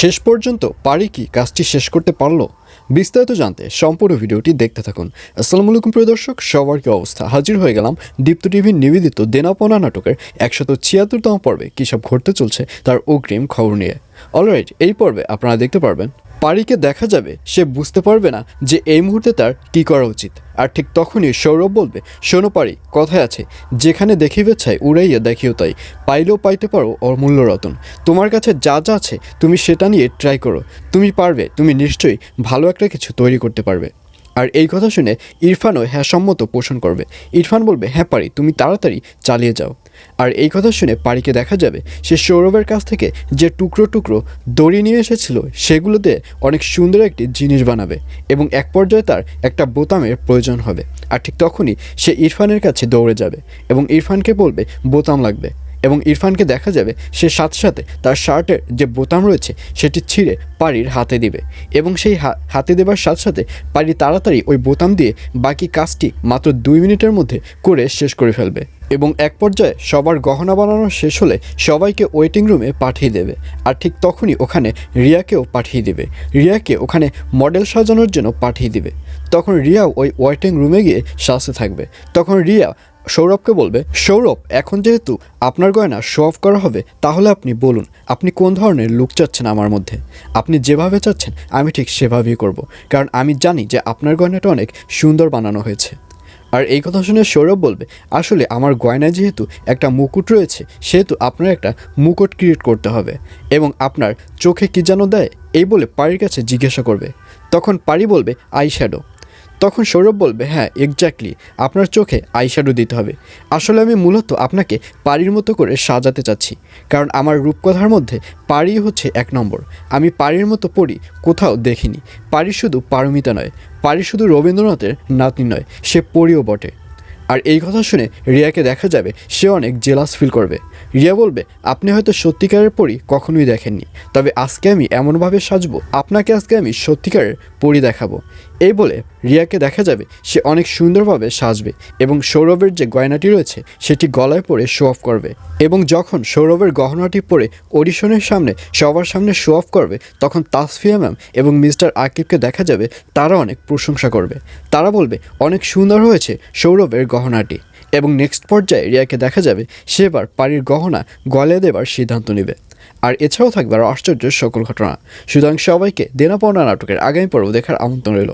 শেষ পর্যন্ত পারি কি কাজটি শেষ করতে পারল? বিস্তারিত জানতে সম্পূর্ণ ভিডিওটি দেখতে থাকুন। আসসালামু আলাইকুম প্রিয় দর্শক, সবার কি অবস্থা? হাজির হয়ে গেলাম দীপ্ত টিভির নিবেদিত দেনাপনা নাটকের একশত ছিয়াত্তরতম পর্বে। কী সব ঘটতে চলছে তার অগ্রিম খবর নিয়ে। অলরাইট এই পর্বে আপনারা দেখতে পারবেন পারিকে দেখা যাবে, সে বুঝতে পারবে না যে এই মুহূর্তে তার কি করা উচিত। আর ঠিক তখনই সৌরভ বলবে, শোনো পারি, কথায় আছে, যেখানে দেখিবে চাই উড়াইয়া দেখিও তাই। পাইলেও পাইতে পারো অমূল্য রতন তোমার কাছে যা যা আছে, তুমি সেটা নিয়ে ট্রাই করো। তুমি পারবে, তুমি নিশ্চয়ই ভালো একটা কিছু তৈরি করতে পারবে। আর এই কথা শুনে ইরফানও হ্যাঁ সম্মত পোষণ করবে। ইরফান বলবে হ্যাঁ পারি, তুমি তাড়াতাড়ি চালিয়ে যাও। আর এই কথা শুনে পারিকে দেখা যাবে সে সৌরভের কাছ থেকে যে টুকরো টুকরো দড়ি নিয়ে এসেছিল, সেগুলোতে অনেক সুন্দর একটি জিনিস বানাবে এবং এক পর্যায়ে তার একটা বোতামের প্রয়োজন হবে। আর ঠিক তখনই সে ইরফানের কাছে দৌড়ে যাবে এবং ইরফানকে বলবে, বোতাম লাগবে। এবং ইরফানকে দেখা যাবে, সে সাথে সাথে তার শার্টের যে বোতাম রয়েছে, সেটি ছিঁড়ে পারির হাতে দিবে এবং সেই হাতে দেবার সাথে সাথে পারি তাড়াতাড়ি ওই বোতাম দিয়ে বাকি কাজটি মাত্র দুই মিনিটের মধ্যে করে শেষ করে ফেলবে এবং এক পর্যায়ে সবার গহনা বানানো শেষ হলে সবাইকে ওয়েটিং রুমে পাঠিয়ে দেবে আর ঠিক তখনই ওখানে রিয়াকেও পাঠিয়ে দেবে। রিয়াকে ওখানে মডেল সাজানোর জন্য পাঠিয়ে দিবে। তখন রিয়াও ওই ওয়েটিং রুমে গিয়ে সাজতে থাকবে। তখন রিয়া সৌরভকে বলবে, সৌরভ, এখন যেহেতু আপনার গয়না শো অফ করা হবে, তাহলে আপনি বলুন, আপনি কোন ধরনের লুক চাচ্ছেন আমার মধ্যে? আপনি যেভাবে চাচ্ছেন, আমি ঠিক সেভাবেই করব। কারণ আমি জানি যে আপনার গয়নাটা অনেক সুন্দর বানানো হয়েছে। আর এই কথা শুনে সৌরভ বলবে, আসলে আমার গয়নায় যেহেতু একটা মুকুট রয়েছে, সেহেতু আপনার একটা মুকুট ক্রিয়েট করতে হবে এবং আপনার চোখে কী যেন দেয়, এই বলে পাড়ির কাছে জিজ্ঞাসা করবে। তখন পাড়ি বলবে আই শ্যাডো তখন সৌরভ বলবে হ্যাঁ এক্স্যাক্টলি আপনার চোখে আইশ্যাডো দিতে হবে। আসলে আমি মূলত আপনাকে পারির মতো করে সাজাতে চাচ্ছি, কারণ আমার রূপকথার মধ্যে পারি হচ্ছে এক নম্বর। আমি পারির মতো পড়ি কোথাও দেখিনি। পারি শুধু পারমিতা নয় পারি শুধু রবীন্দ্রনাথের নাতনি নয়, সে পড়িও বটে। আর এই কথা শুনে রিয়াকে দেখা যাবে, সে অনেক জেলাস ফিল করবে। রিয়া বলবে, আপনি হয়তো সত্যিকারের পরি কখনোই দেখেননি, তবে আজকে আমি এমনভাবে সাজবো, আপনাকে আজকে আমি সত্যিকারের পরি দেখাবো। এই বলে রিয়াকে দেখা যাবে সে অনেক সুন্দরভাবে সাজবে এবং সৌরভের যে গয়নাটি রয়েছে সেটি গলায় পরে শো অফ করবে এবং যখন সৌরভের গহনাটি পরে অডিশনের সামনে সবার সামনে শো অফ করবে, তখন তাসফিয়া ম্যাম এবং মিস্টার আকিবকে দেখা যাবে, তারা অনেক প্রশংসা করবে। তারা বলবে, অনেক সুন্দর হয়েছে সৌরভের গহনাটি। এবং নেক্সট পর্যায়ে রিয়াকে দেখা যাবে, সে এবার পাড়ির গহনা গলায় দেবার সিদ্ধান্ত নেবে। আর এছাড়াও থাকবে আরও আশ্চর্য সকল ঘটনা। সুতরাং সবাইকে দেনা পাওনা নাটকের আগামী পর্ব দেখার আমন্ত্রণ রইল।